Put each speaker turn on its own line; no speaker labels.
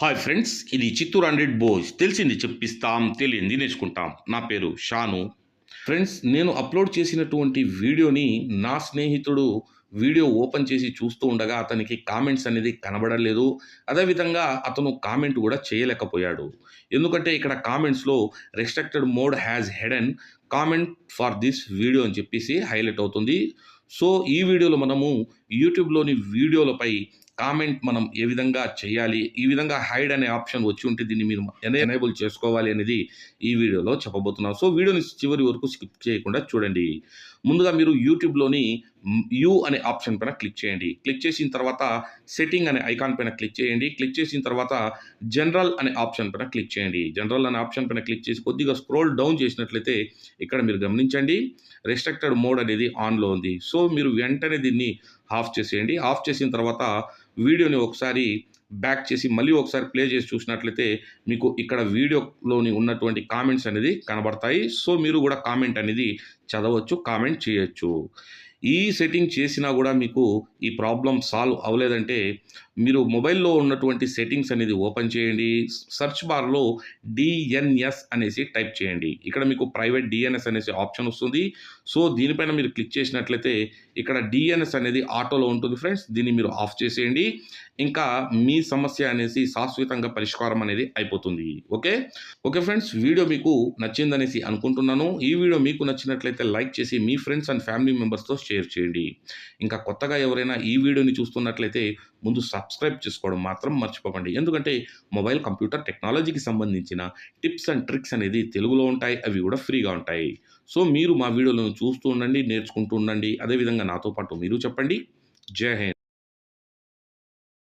Hi friends ఇది Chittoor hundred Boyce. తెలిసింది చెప్పిస్తాం తెలియంది నేర్చుకుంటాం. నా పేరు షాను. ఫ్రెండ్స్ నేను అప్లోడ్ చేసినటువంటి వీడియోని నా స్నేహితుడు వీడియో ఓపెన్ చేసి చూస్తూ ఉండగా అతనికి కామెంట్స్ అనేది కనబడలేదు. అదేవిధంగా అతను కామెంట్ కూడా చేయలేకపోయాడు. ఎందుకంటే ఇక్కడ కామెంట్స్లో restricted mode has hidden comment for this video అని చెప్పేసి హైలైట్ అవుతుంది. సో ఈ వీడియోలో మనము యూట్యూబ్లోని వీడియోలపై కామెంట్ మనం ఏ విధంగా చేయాలి ఈ విధంగా హైడ్ అనే ఆప్షన్ వచ్చి ఉంటే దీన్ని మీరు ఎనేబుల్ చేసుకోవాలి అనేది ఈ వీడియోలో చెప్పబోతున్నాం. సో వీడియోని చివరి వరకు స్కిప్ చేయకుండా చూడండి. ముందుగా మీరు యూట్యూబ్లోని యూ అనే ఆప్షన్ పైన క్లిక్ చేయండి. క్లిక్ చేసిన తర్వాత సెట్టింగ్ అనే ఐకాన్ పైన క్లిక్ చేయండి. క్లిక్ చేసిన తర్వాత జనరల్ అనే ఆప్షన్ పైన క్లిక్ చేయండి. జనరల్ అనే ఆప్షన్ పైన క్లిక్ చేసి కొద్దిగా స్క్రోల్ డౌన్ చేసినట్లయితే ఇక్కడ మీరు గమనించండి రెస్ట్రిక్టెడ్ మోడ్ అనేది ఆన్లో ఉంది. సో మీరు వెంటనే దీన్ని ఆఫ్ చేసేయండి. ఆఫ్ చేసిన తర్వాత వీడియోని ఒకసారి బ్యాక్ చేసి మళ్ళీ ఒకసారి ప్లే చేసి చూసినట్లయితే మీకు ఇక్కడ వీడియోలోని ఉన్నటువంటి కామెంట్స్ అనేది కనబడతాయి. సో మీరు కూడా కామెంట్ అనేది చదవచ్చు కామెంట్ చేయొచ్చు. ఈ సెట్టింగ్ చేసినా కూడా మీకు ఈ ప్రాబ్లం సాల్వ్ అవ్వలేదంటే మీరు మొబైల్లో ఉన్నటువంటి సెట్టింగ్స్ అనేది ఓపెన్ చేయండి. సెర్చ్ బార్లో డిఎన్ఎస్ అనేసి టైప్ చేయండి. ఇక్కడ మీకు ప్రైవేట్ డిఎన్ఎస్ అనేసి ఆప్షన్ వస్తుంది. సో దీనిపైన మీరు క్లిక్ చేసినట్లయితే ఇక్కడ డిఎన్ఎస్ అనేది ఆటోలో ఉంటుంది ఫ్రెండ్స్ దీన్ని మీరు ఆఫ్ చేసేయండి. ఇంకా మీ సమస్య అనేసి శాశ్వతంగా పరిష్కారం అనేది అయిపోతుంది. ఓకే? ఓకే ఫ్రెండ్స్ వీడియో మీకు నచ్చిందనేసి అనుకుంటున్నాను. ఈ వీడియో మీకు నచ్చినట్లయితే లైక్ చేసి మీ ఫ్రెండ్స్ అండ్ ఫ్యామిలీ మెంబర్స్తో షేర్ చేయండి. ఇంకా కొత్తగా ఎవరైనా ఈ వీడియోని చూస్తున్నట్లయితే ముందు సబ్స్క్రైబ్ చేసుకోవడం మాత్రం మర్చిపోకండి. ఎందుకంటే మొబైల్ కంప్యూటర్ టెక్నాలజీకి సంబంధించిన టిప్స్ అండ్ ట్రిక్స్ అనేది తెలుగులో ఉంటాయి. అవి కూడా ఫ్రీగా ఉంటాయి. సో మీరు మా వీడియోలను చూస్తూ ఉండండి నేర్చుకుంటూ ఉండండి. అదేవిధంగా నాతో పాటు మీరు చెప్పండి. జై హింద్.